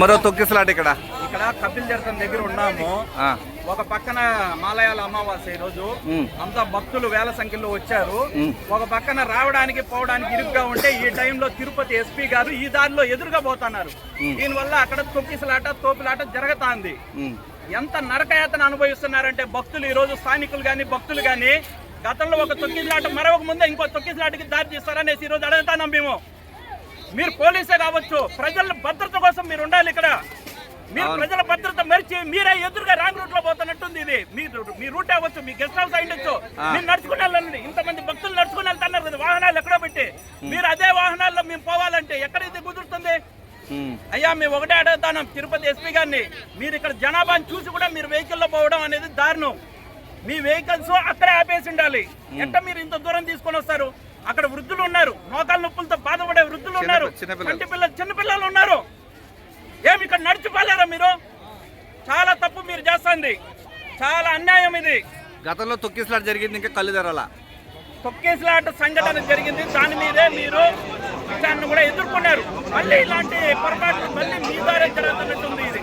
మరో తొక్కిసలాట ఇక్కడ. ఇక్కడ కపిల్ తీర్థం దగ్గర ఉన్నాము. ఒక పక్కన మాలయాల అమావాస్య ఈ రోజు. అంతా భక్తులు వేల సంఖ్యలో వచ్చారు. ఒక పక్కన రావడానికి పోవడానికి ఇరుగ్గా ఉంటే ఈ టైంలో తిరుపతి ఎస్పీ గారు ఈ దారిలో ఎదురుగా పోతున్నారు. దీనివల్ల అక్కడ తొక్కిసలాట తోపులాట జరుగుతాంది. ఎంత నరకయాతన అనుభవిస్తున్నారంటే భక్తులు ఈ రోజు స్థానికులు గాని భక్తులు గాని గతంలో ఒక తొక్కిసలాట మరొక ముందే ఇంకో తొక్కిసలాటకి దారి తీస్తారనేసి ఈ రోజు అడుగుతాను మేము. మీరు పోలీసే కావచ్చు. ప్రజల భద్రత కోసం మీరు ఉండాలి ఇక్కడ. మీరు. ప్రజల భద్రత మరిచి మీరే ఎదురుగా రాంగ్ రూట్లో పోతున్నట్టుంది ఇది. మీ మీ రూట్ అవ్వచ్చు మీ గెస్ట్ హౌస్ అయ్యొచ్చు. మీరు నడుచుకుని వెళ్ళండి ఇంతమంది భక్తులు నడుచుకుని వెళ్తున్నారు కదా వాహనాలు ఎక్కడో పెట్టి. మీరు అదే వాహనాల్లో మేము పోవాలంటే ఎక్కడ ఇది కుదురుతుంది. అయ్యా మేము ఒకటే అడుగుతాను తిరుపతి ఎస్పీ గారిని. మీరు ఇక్కడ జనాభాని చూసి కూడా మీరు వెహికల్లో పోవడం అనేది దారుణం. మీ వెహికల్స్ అక్కడే ఆపేసి ఉండాలి. ఎట్ట మీరు ఇంత దూరం తీసుకొని వస్తారు? అక్కడ వృద్ధులు ఉన్నారు. మోకాల నొప్పులతో బాధపడే వృద్ధులు ఉన్నారు. చిన్నపిల్లలు. కంటి పిల్లలు. చిన్న పిల్లలు ఉన్నారు. ఏమి ఇక్కడ నడిచిపోలేరా మీరు? చాలా తప్పు మీరు చేస్తుంది. చాలా అన్యాయం ఇది. గతంలో తొక్కిసలాట జరిగింది ఇంకా కళ్ళు తెరాల తొక్కేసిలాట సంఘటన జరిగింది. దాని మీదే మీరు విచారణ కూడా ఎదుర్కొన్నారు. మళ్ళీ ఇలాంటి పొరపాట్లు మళ్ళీ మీ ద్వారా జరుగుతున్నట్టుంది ఇది.